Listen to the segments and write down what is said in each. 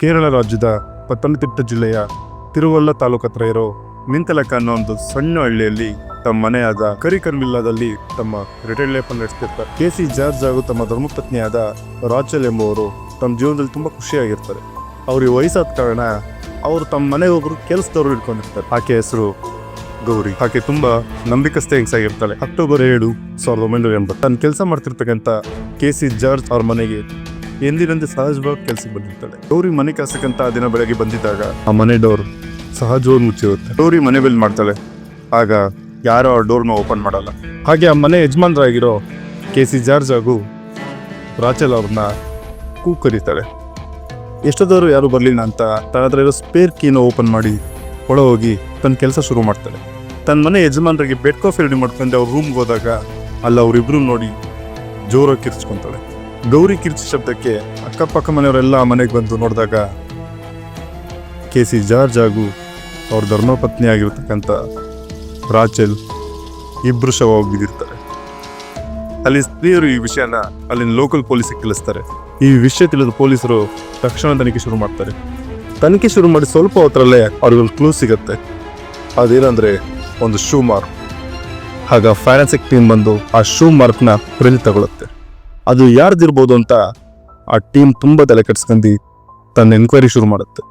ಕೇರಳ ರಾಜ್ಯದ ಪತ್ತನಂತಿಟ್ಟ ಜಿಲ್ಲೆಯ ತಿರುವಲ್ಲ ತಾಲೂಕು ಹತ್ರ ಇರೋ ಮಿಂತಲಕ ಅನ್ನೋ ಒಂದು ಸಣ್ಣ ಹಳ್ಳಿಯಲ್ಲಿ ತಮ್ಮ ಮನೆಯಾದ ಕರಿಕರ್ಮಿಲ್ಲಾದಲ್ಲಿ ತಮ್ಮ ರಿಟೈರ್ಡ್ ಲೈಫ್ ನಡೆಸ್ತಿರ್ತಾರೆ ಕೆ ಸಿ ಜಾರ್ಜ್ ಹಾಗೂ ತಮ್ಮ ಧರ್ಮಪತ್ನಿಯಾದ ರಾಚಲ್ ಎಂಬುವರು ತಮ್ಮ ಜೀವನದಲ್ಲಿ ತುಂಬಾ ಖುಷಿಯಾಗಿರ್ತಾರೆ. ಅವ್ರಿಗೆ ವಯಸ್ಸಾದ ಕಾರಣ ಅವರು ತಮ್ಮ ಮನೆಗೆ ಒಬ್ರು ಕೆಲಸದವರು ಇಟ್ಕೊಂಡಿರ್ತಾರೆ ಆಕೆ ಹೆಸರು ಗೌರಿ. ಆಕೆ ತುಂಬಾ ನಂಬಿಕಸ್ತೆ ಹೆಂಗಸಾಗಿರ್ತಾಳೆ. ಅಕ್ಟೋಬರ್ ಏಳು ಸಾವಿರದ ಒಂಬೈನೂರ ಎಂಬತ್ತು. ತನ್ನ ಕೆಲಸ ಮಾಡ್ತಿರ್ತಕ್ಕಂಥ ಕೆ ಸಿ ಜಾರ್ಜ್ ಅವ್ರ ಮನೆಗೆ ಎಂದಿನಂತೆ ಸಹಜವಾಗಿ ಕೆಲಸಕ್ಕೆ ಬಂದಿರ್ತಾಳೆ. ಗೌರಿ ಮನೆ ಕೆಲಸಕ್ಕಂತ ದಿನ ಬೆಳಗ್ಗೆ ಬಂದಿದ್ದಾಗ ಆ ಮನೆ ಡೋರ್ ಸಹಜವಾಗಿ ಮುಚ್ಚಿರುತ್ತೆ. ಗೌರಿ ಮನೆ ಬಿಲ್ ಮಾಡ್ತಾಳೆ. ಆಗ ಯಾರೋ ಆ ಡೋರ್ನ ಓಪನ್ ಮಾಡಲ್ಲ. ಹಾಗೆ ಆ ಮನೆ ಯಜಮಾನರಾಗಿರೋ ಕೆ ಸಿ ಜಾರ್ಜ್ ಹಾಗೂ ರಾಚಲ್ ಅವ್ರನ್ನ ಕೂ ಕರೀತಾಳೆ ಎಷ್ಟೋದವರು ಯಾರು ಬರಲಿಲ್ಲ ಅಂತ ತನ್ನ ಹತ್ರ ಇರೋ ಸ್ಪೇರ್ ಕೀನ ಓಪನ್ ಮಾಡಿ ಒಳ ಹೋಗಿ ತನ್ನ ಕೆಲಸ ಶುರು ಮಾಡ್ತಾಳೆ. ತನ್ನ ಮನೆ ಯಜಮಾನರಿಗೆ ಬೆಡ್ ಕಾಫಿ ರೆಡಿ ಮಾಡ್ಕೊಂಡು ಅವ್ರ ರೂಮ್ಗೆ ಹೋದಾಗ ಅಲ್ಲಿ ಅವರಿಬ್ರು ನೋಡಿ ಜೋರಾಗಿ ಕಿರ್ಚ್ಕೊಂತಾಳೆ. ಗೌರಿ ಕಿರ್ಚಿ ಶಬ್ದಕ್ಕೆ ಅಕ್ಕಪಕ್ಕ ಮನೆಯವರೆಲ್ಲ ಮನೆಗೆ ಬಂದು ನೋಡಿದಾಗ ಕೆ ಸಿ ಜಾರ್ಜ್ ಹಾಗೂ ಅವ್ರ ಧರ್ಮಪತ್ನಿ ಆಗಿರ್ತಕ್ಕಂಥ ರಾಚೆಲ್ ಇಬ್ಬರು ಶವ ಬಿದ್ದಿರ್ತಾರೆ ಅಲ್ಲಿ ಸ್ತ್ರೀಯರು ಈ ವಿಷಯನ ಅಲ್ಲಿನ ಲೋಕಲ್ ಪೊಲೀಸಿಗೆ ತಿಳಿಸ್ತಾರೆ. ಈ ವಿಷಯ ತಿಳಿದ ಪೊಲೀಸರು ತಕ್ಷಣ ತನಿಖೆ ಶುರು ಮಾಡ್ತಾರೆ. ತನಿಖೆ ಶುರು ಮಾಡಿ ಸ್ವಲ್ಪ ಹೊತ್ತರಲ್ಲೇ ಅವ್ರಿಗೊಂದು ಕ್ಲೂ ಸಿಗುತ್ತೆ. ಅದೇನಂದ್ರೆ ಒಂದು ಶೂ ಮಾರ್ಕ್ ಆಗ ಫೈನಾನ್ಸಿಕ್ ಟೀಮ್ ಬಂದು ಆ ಶೂ ಮಾರ್ಕ್ನ ಪ್ರಿಂಟ್ ತಗೊಳುತ್ತೆ. ಅದು ಯಾರ್ದಿರ್ಬೋದು ಅಂತ ಆ ಟೀಮ್ ತುಂಬ ತಲೆ ಕೆಡ್ಸ್ಕೊಂಡು ತನ್ನ ಎನ್ಕ್ವೈರಿ ಶುರು ಮಾಡುತ್ತೆ.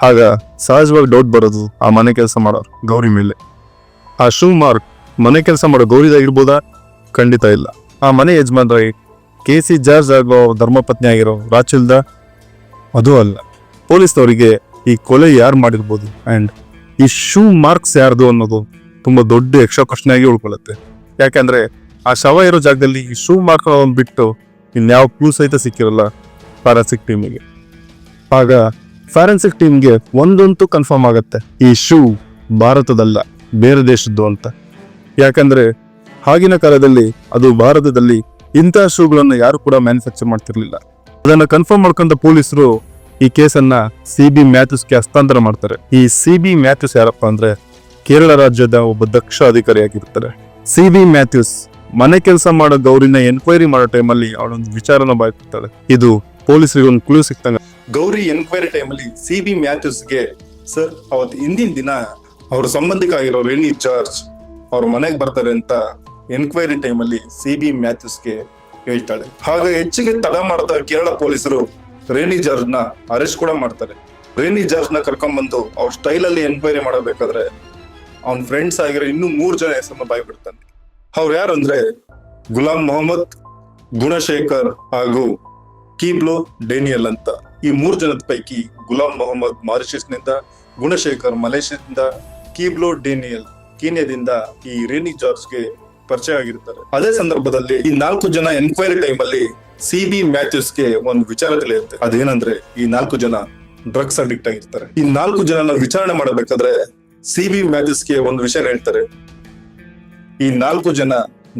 ಆಗ ಸಹಜವಾಗಿ ಡೌಟ್ ಬರೋದು ಆ ಮನೆ ಕೆಲಸ ಮಾಡೋರು, ಗೌರಿ ಮೇಲೆ. ಆ ಶೂ ಮಾರ್ಕ್ ಮನೆ ಕೆಲಸ ಮಾಡೋ ಗೌರಿದಾಗಿರ್ಬೋದಾ ಖಂಡಿತ ಇಲ್ಲ. ಆ ಮನೆ ಯಜಮಾನ್ರಾಗಿ ಕೆ ಸಿ ಜಾರ್ಜ್ ಆಗೋ ಧರ್ಮಪತ್ನಿ ಆಗಿರೋ ರಾಚಿಲ್ದ? ಅದು ಅಲ್ಲ. ಪೊಲೀಸ್ನವರಿಗೆ ಈ ಕೊಲೆ ಯಾರು ಮಾಡಿರ್ಬೋದು ಆ್ಯಂಡ್ ಈ ಶೂ ಮಾರ್ಕ್ಸ್ ಯಾರ್ದು ಅನ್ನೋದು ತುಂಬ ದೊಡ್ಡ ಯಕ್ಷ ಪ್ರಶ್ನೆಯಾಗಿ ಉಳ್ಕೊಳ್ಳುತ್ತೆ. ಯಾಕಂದ್ರೆ ಆ ಶವ ಇರೋ ಜಾಗದಲ್ಲಿ ಈ ಶೂ ಮಾರ್ಕೊಂಡು ಬಿಟ್ಟು ಇನ್ಯಾವ ಕ್ಲೂ ಸಹಿತ ಸಿಕ್ಕಿರಲ್ಲ ಫಾರೆನ್ಸಿಕ್ ಟೀಮಿಗೆ ಆಗ ಫಾರೆನ್ಸಿಕ್ ಟೀಮ್ಗೆ ಒಂದಂತೂ ಕನ್ಫರ್ಮ್ ಆಗುತ್ತೆ, ಈ ಶೂ ಭಾರತದಲ್ಲ, ಬೇರೆ ದೇಶದ್ದು ಅಂತ. ಯಾಕಂದ್ರೆ ಆಗಿನ ಕಾಲದಲ್ಲಿ ಅದು ಭಾರತದಲ್ಲಿ ಇಂತಹ ಶೂಗಳನ್ನು ಯಾರು ಕೂಡ ಮ್ಯಾನುಫ್ಯಾಕ್ಚರ್ ಮಾಡ್ತಿರ್ಲಿಲ್ಲ. ಅದನ್ನ ಕನ್ಫರ್ಮ್ ಮಾಡ್ಕೊಂಡ ಪೊಲೀಸರು ಈ ಕೇಸನ್ನ ಸಿ ಬಿ ಮ್ಯಾಥ್ಯೂಸ್ಗೆ ಹಸ್ತಾಂತರ ಮಾಡ್ತಾರೆ. ಈ ಸಿ ಬಿ ಮ್ಯಾಥ್ಯೂಸ್ ಯಾರಪ್ಪ ಅಂದ್ರೆ ಕೇರಳ ರಾಜ್ಯದ ಒಬ್ಬ ದಕ್ಷ ಅಧಿಕಾರಿಯಾಗಿರ್ತಾರೆ. ಸಿ ಬಿ ಮ್ಯಾಥ್ಯೂಸ್ ಮನೆ ಕೆಲಸ ಮಾಡೋ ಗೌರಿನ ಎನ್ಕ್ವೈರಿ ಮಾಡೋ ಟೈಮಲ್ಲಿ ಅವಳೊಂದು ವಿಚಾರನ ಬಾಯ್ತಿರ್ತಾಳೆ ಇದು ಪೊಲೀಸರಿಗೆ ಒಂದು ಕ್ಲೂ ಸಿಕ್ತಂಗ. ಗೌರಿ ಎನ್ಕ್ವೈರಿ ಟೈಮಲ್ಲಿ ಸಿ ಬಿ ಮ್ಯಾಥ್ಯೂಸ್ಗೆ ಸರ್ ಅವತ್ತು ಹಿಂದಿನ ದಿನ ಅವ್ರ ಸಂಬಂಧಿಕ ಆಗಿರೋ ರೇಣಿ ಜಾರ್ಜ್ ಅವ್ರ ಮನೆಗೆ ಬರ್ತಾರೆ ಅಂತ ಎನ್ಕ್ವೈರಿ ಟೈಮಲ್ಲಿ ಸಿ ಬಿ ಮ್ಯಾಥ್ಯೂಸ್ಗೆ ಹೇಳ್ತಾಳೆ. ಹಾಗೆ ಹೆಚ್ಚಿಗೆ ತಡ ಮಾಡ್ತಾ ಕೇರಳ ಪೊಲೀಸರು ರೇಣಿ ಜಾರ್ಜ್ನ ಅರೆಸ್ಟ್ ಕೂಡ ಮಾಡ್ತಾರೆ. ರೇಣಿ ಜಾರ್ಜ್ನ ಕರ್ಕೊಂಡ್ಬಂದು ಅವ್ರ ಸ್ಟೈಲ್ ಅಲ್ಲಿ ಎನ್ಕ್ವೈರಿ ಮಾಡಬೇಕಾದ್ರೆ ಅವ್ನ ಫ್ರೆಂಡ್ಸ್ ಆಗಿರೋ ಇನ್ನೂ ಮೂರ್ ಜನ ಹೆಸರನ್ನ ಬಾಯ್ ಬಿಡ್ತಾನೆ ಅವ್ರು ಯಾರು ಅಂದ್ರೆ ಗುಲಾಂ ಮೊಹಮ್ಮದ್, ಗುಣಶೇಖರ್ ಹಾಗೂ ಕೀಬ್ಲೋ ಡೇನಿಯಲ್ ಅಂತ. ಈ ಮೂರ್ ಜನದ ಪೈಕಿ ಗುಲಾಂ ಮೊಹಮ್ಮದ್ ಮಾರಿಷಸ್ನಿಂದ ಗುಣಶೇಖರ್ ಮಲೇಷ್ಯಾದಿಂದ, ಕೀಬ್ಲೋ ಡೇನಿಯಲ್ ಕೀನ್ಯಾದಿಂದ ಈ ರೇನಿ ಜಾರ್ಜ್ಗೆ ಪರಿಚಯ ಆಗಿರ್ತಾರೆ. ಅದೇ ಸಂದರ್ಭದಲ್ಲಿ ಈ ನಾಲ್ಕು ಜನ ಎನ್ಕ್ವೈರಿ ಟೈಮ್ ಅಲ್ಲಿ ಸಿ ಬಿ ಮ್ಯಾಥ್ಯೂಸ್ಗೆ ಒಂದು ವಿಚಾರ ತಿಳಿಯುತ್ತೆ. ಅದೇನಂದ್ರೆ ಈ ನಾಲ್ಕು ಜನ ಡ್ರಗ್ಸ್ ಅಡಿಕ್ಟ್ ಆಗಿರ್ತಾರೆ. ಈ ನಾಲ್ಕು ಜನನ ವಿಚಾರಣೆ ಮಾಡಬೇಕಾದ್ರೆ ಸಿ ಬಿ ಮ್ಯಾಥ್ಯೂಸ್ಗೆ ಒಂದು ವಿಷಯ ಹೇಳ್ತಾರೆ. ಈ ನಾಲ್ಕು ಜನ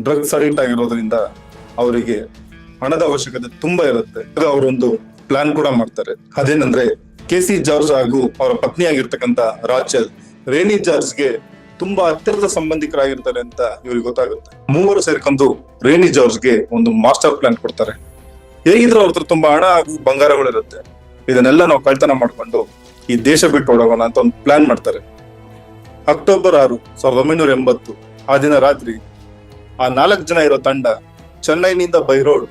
ಡ್ರಗ್ಸ್ ಅಡಿಕ್ಟ್ ಆಗಿರೋದ್ರಿಂದ ಅವರಿಗೆ ಹಣದ ಅವಶ್ಯಕತೆ ತುಂಬಾ ಇರುತ್ತೆ. ಅವರೊಂದು ಪ್ಲಾನ್ ಕೂಡ ಮಾಡ್ತಾರೆ. ಅದೇನಂದ್ರೆ ಕೆ ಸಿ ಜಾರ್ಜ್ ಹಾಗೂ ಅವರ ಪತ್ನಿ ಆಗಿರ್ತಕ್ಕಂತ ರಾಚಲ್ ರೇಣಿ ಜಾರ್ಜ್ಗೆ ತುಂಬಾ ಹತ್ತಿರದ ಸಂಬಂಧಿಕರಾಗಿರ್ತಾರೆ ಅಂತ ಇವ್ರಿಗೆ ಗೊತ್ತಾಗುತ್ತೆ. ಮೂವರು ಸೇರ್ಕೊಂಡು ರೇಣಿ ಜಾರ್ಜ್ಗೆ ಒಂದು ಮಾಸ್ಟರ್ ಪ್ಲಾನ್ ಕೊಡ್ತಾರೆ. ಹೇಗಿದ್ರು ಅವ್ರ ಹತ್ರ ತುಂಬಾ ಹಣ ಹಾಗೂ ಬಂಗಾರಗಳಿರುತ್ತೆ ಇದನ್ನೆಲ್ಲ ನಾವು ಕಳ್ತನ ಮಾಡ್ಕೊಂಡು ಈ ದೇಶ ಬಿಟ್ಟು ಹೋಗೋಣ ಅಂತ ಒಂದು ಪ್ಲಾನ್ ಮಾಡ್ತಾರೆ. ಅಕ್ಟೋಬರ್ ಆರು, ಸಾವಿರದ ಒಂಬೈನೂರ ಎಂಬತ್ತು ಆ ದಿನ ರಾತ್ರಿ, ಆ ನಾಲ್ಕು ಜನ ಇರೋ ತಂಡ ಚೆನ್ನೈನಿಂದ ಬೈ ರೋಡ್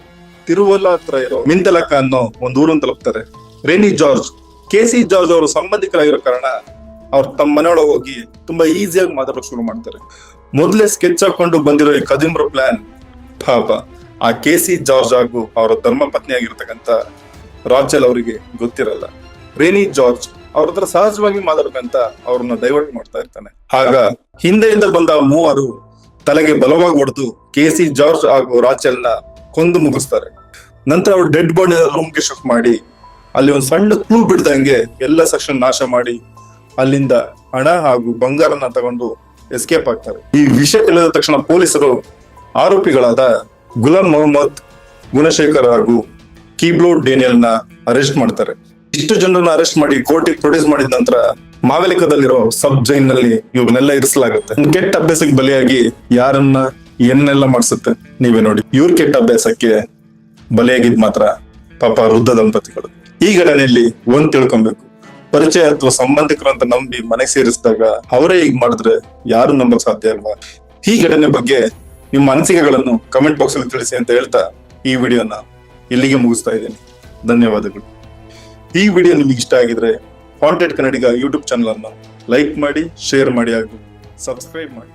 ತಿರುವಲ್ಲ ಹತ್ರ ಇರೋ ಮಿಂದಲಕ ಅನ್ನೋ ಒಂದು ಊರನ್ನು ತಲುಪ್ತಾರೆ. Rainy George, K C George ಅವರು ಸಂಬಂಧಿಕರಾಗಿರೋ ಕಾರಣ ಅವ್ರು ತಮ್ಮ ಮನೆಯೊಳಗೆ ಹೋಗಿ ತುಂಬಾ ಈಸಿಯಾಗಿ ಮಾತಾಡೋಕೆ ಶುರು ಮಾಡ್ತಾರೆ. ಮೊದಲೇ ಸ್ಕೆಚ್ ಹಾಕೊಂಡು ಬಂದಿರೋ ಈ ಕದಿಮ್ರ ಪ್ಲಾನ್ ಪಾಪ, ಆ ಕೆ ಸಿ ಜಾರ್ಜ್ ಹಾಗೂ ಅವರ ಧರ್ಮ ಪತ್ನಿ ಆಗಿರ್ತಕ್ಕಂಥ ರಾಜಲ್ ಅವರಿಗೆ ಗೊತ್ತಿರಲ್ಲ. ರೇನಿ ಜಾರ್ಜ್ ಅವ್ರ ಹತ್ರ ಸಹಜವಾಗಿ ಮಾತಾಡ್ಕಂತ ಅವ್ರನ್ನ ಡೈವರ್ಟ್ ಮಾಡ್ತಾ ಇರ್ತಾನೆ. ಆಗ ಹಿಂದೆಯಿಂದ ಬಂದ ಮೂವರು ತಲೆಗೆ ಬಲವಾಗಿ ಹೊಡೆದು ಕೆ ಸಿ ಜಾರ್ಜ್ ಹಾಗೂ ರಾಚೆಲ್ನ ಕೊಂದು ಮುಗಿಸ್ತಾರೆ. ನಂತರ ಅವ್ರು ಡೆಡ್ ಬಾಡಿ ರೂಮ್ಗೆ ಶಿಫ್ಟ್ ಮಾಡಿ ಅಲ್ಲಿ ಒಂದು ಸಣ್ಣ ಕ್ಲೂ ಬಿಡ್ದಂಗೆ ಎಲ್ಲ ಸೆಕ್ಷನ್ ನಾಶ ಮಾಡಿ ಅಲ್ಲಿಂದ ಹಣ ಹಾಗೂ ಬಂಗಾರನ ತಗೊಂಡು ಎಸ್ಕೇಪ್ ಆಗ್ತಾರೆ. ಈ ವಿಷಯ ತಿಳಿದ ತಕ್ಷಣ ಪೊಲೀಸರು ಆರೋಪಿಗಳಾದ ಗುಲಾಂ ಮೊಹಮ್ಮದ್ ಗುಣಶೇಖರ್ ಹಾಗೂ ಕೀಬ್ಲೋ ಡೇನಿಯಲ್ನ ಅರೆಸ್ಟ್ ಮಾಡ್ತಾರೆ. ಇಷ್ಟು ಜನರನ್ನ ಅರೆಸ್ಟ್ ಮಾಡಿ, ಕೋರ್ಟಿಗೆ ಪ್ರೊಡ್ಯೂಸ್ ಮಾಡಿದ ನಂತರ ಮಾವೆಲಿಕದಲ್ಲಿರೋ ಸಬ್ ಜೈನ್ನಲ್ಲಿ ಇವನ್ನೆಲ್ಲ ಇರಿಸಲಾಗುತ್ತೆ ಕೆಟ್ಟ ಅಭ್ಯಾಸಕ್ಕೆ ಬಲಿಯಾಗಿ ಯಾರನ್ನ ಏನೆಲ್ಲ ಮಾಡಿಸುತ್ತೆ ನೀವೇ ನೋಡಿ. ಇವ್ರ ಕೆಟ್ಟ ಅಭ್ಯಾಸಕ್ಕೆ ಬಲಿಯಾಗಿದ್ ಮಾತ್ರ ಪಾಪ ವೃದ್ಧ ದಂಪತಿಗಳು. ಈ ಘಟನೆಯಲ್ಲಿ ಒಂದ್ ತಿಳ್ಕೊಬೇಕು. ಪರಿಚಯ ಅಥವಾ ಸಂಬಂಧಿಕರು ಅಂತ ನಂಬಿ ಮನೆ ಸೇರಿಸಿದಾಗ ಅವರೇ ಈಗ ಮಾಡಿದ್ರೆ ಯಾರು ನಂಬಕ್ ಸಾಧ್ಯ ಅಲ್ವಾ? ಈ ಘಟನೆ ಬಗ್ಗೆ ನಿಮ್ಮ ಅನಿಸಿಕೆಗಳನ್ನು ಕಮೆಂಟ್ ಬಾಕ್ಸ್ ಅಲ್ಲಿ ತಿಳಿಸಿ ಅಂತ ಹೇಳ್ತಾ ಈ ವಿಡಿಯೋನ ಇಲ್ಲಿಗೆ ಮುಗಿಸ್ತಾ ಇದ್ದೀನಿ. ಧನ್ಯವಾದಗಳು. ಈ ವಿಡಿಯೋ ನಿಮಗೆ ಇಷ್ಟ ಆಗಿದ್ರೆ ಕಾಂಟೆಂಟ್ ಕನ್ನಡಿಗ ಯೂಟ್ಯೂಬ್ ಚಾನಲ್ ಅನ್ನು ಲೈಕ್ ಮಾಡಿ ಶೇರ್ ಮಾಡಿ ಹಾಗೂ ಸಬ್ಸ್ಕ್ರೈಬ್ ಮಾಡಿ.